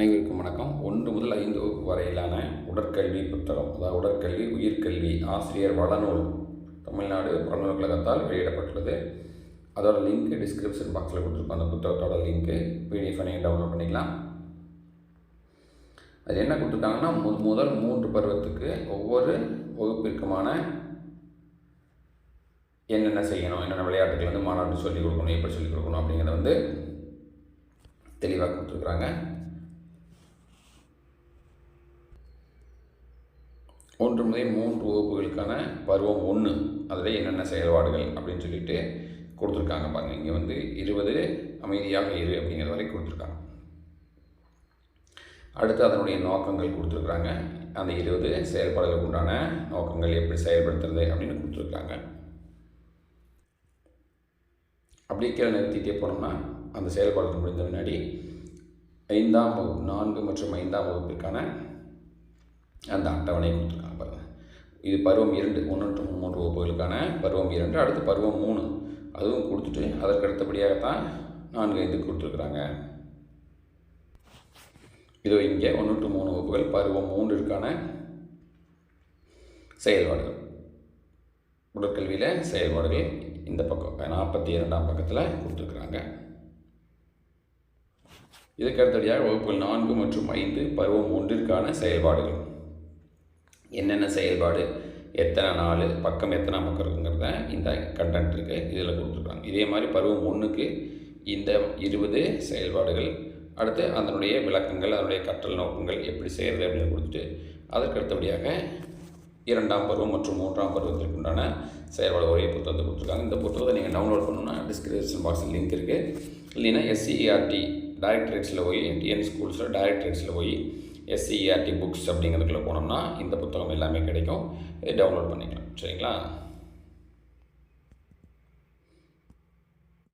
அனைவருக்கும் வணக்கம். ஒன்று முதல் ஐந்து வகுப்பு வரையிலான உடற்கல்வி புத்தகம் அதாவது உடற்கல்வி உயிர்கல்வி ஆசிரியர் வளநூல் தமிழ்நாடு புறநூல் கழகத்தால் வெளியிடப்பட்டுள்ளது. அதோட லிங்க் டிஸ்கிரிப்ஷன் பாக்ஸில் கொடுத்துருக்கோம். அந்த புத்தகத்தோட லிங்க்கு பிடிஎஃப் நீங்கள் டவுன்லோட் பண்ணிக்கலாம். அது என்ன கொடுத்துருக்காங்கன்னா மு முதல் மூன்று பருவத்துக்கு ஒவ்வொரு வகுப்பிற்குமான என்னென்ன செய்யணும் என்னென்ன விளையாட்டுகள் வந்து மாநாட்டு சொல்லிக் கொடுக்கணும் எப்படி சொல்லிக் கொடுக்கணும் அப்படிங்கிறத வந்து தெளிவாக கொடுத்துருக்குறாங்க. ஒன்று முதல் மூன்று வகுப்புகளுக்கான பருவம் ஒன்று. அதில் என்னென்ன செயல்பாடுகள் அப்படின்னு சொல்லிட்டு கொடுத்துருக்காங்க பாருங்கள் இங்கே வந்து இருபது அமைதியாக இரு அப்படிங்கிற வரை கொடுத்துருக்காங்க. அடுத்து அதனுடைய நோக்கங்கள் கொடுத்துருக்குறாங்க. அந்த இருபது செயல்பாடுகளுக்கு உண்டான நோக்கங்கள் எப்படி செயல்படுத்துறது அப்படின்னு கொடுத்துருக்காங்க. அப்படியே கீழே நிறுத்திட்டே போனோம்னா அந்த செயல்பாடுகள் முடிந்த முன்னாடி ஐந்தாம் வகுப்பு நான்கு மற்றும் ஐந்தாம் வகுப்பிற்கான அந்த அட்டவணை கொடுத்துருக்காங்க பாருங்கள் இது பருவம் இரண்டு ஒன்று மூன்று வகுப்புகளுக்கான பருவம் இரண்டு அடுத்து பருவம் மூணு. அதுவும் கொடுத்துட்டு அதற்கு அடுத்தபடியாகத்தான் நான்கு ஐந்து கொடுத்துருக்குறாங்க. இதோ இங்கே ஒன்று டு மூணு வகுப்புகள் பருவம் மூன்றிற்கான செயல்பாடுகள். உடற்கல்வியில் செயல்பாடுகள் இந்த பக்கம் நாற்பத்தி இரண்டாம் பக்கத்தில் கொடுத்துருக்குறாங்க. இதுக்கு அடுத்தபடியாக வகுப்புகள் நான்கு மற்றும் ஐந்து பருவம் ஒன்றிற்கான செயல்பாடுகள். என்னென்ன செயல்பாடு எத்தனை நாள் பக்கம் எத்தனை பக்கம் இருக்குங்கிறத இந்த கண்டென்ட் இருக்குது இதில் கொடுத்துருக்காங்க. இதே மாதிரி பருவம் ஒன்றுக்கு இந்த இருபது செயல்பாடுகள் அடுத்து அதனுடைய விளக்கங்கள் அதனுடைய கற்றல் நோக்கங்கள் எப்படி செய்கிறது அப்படின்னு கொடுத்துட்டு அதற்கு அடுத்தபடியாக இரண்டாம் பருவம் மற்றும் மூன்றாம் பருவத்திற்கு உண்டான செயல்பாடு ஒரே புத்தகத்தை கொடுத்துருக்காங்க. இந்த புத்தகத்தை நீங்கள் டவுன்லோட் பண்ணணும்னா டிஸ்கிரிப்ஷன் பாக்ஸில் லிங்க் இருக்குது இல்லைன்னா எஸ்சிஆர்டி டைரக்டரேட்ஸில் போய் டிஎன் ஸ்கூல்ஸில் டைரக்டரேட்ஸில் போய் எஸ்சிஆர்டி புக்ஸ் அப்படிங்கிறதுக்குள்ளே போனோம்னா இந்த புத்தகம் எல்லாமே கிடைக்கும். டவுன்லோட் பண்ணிக்கலாம். சரிங்களா?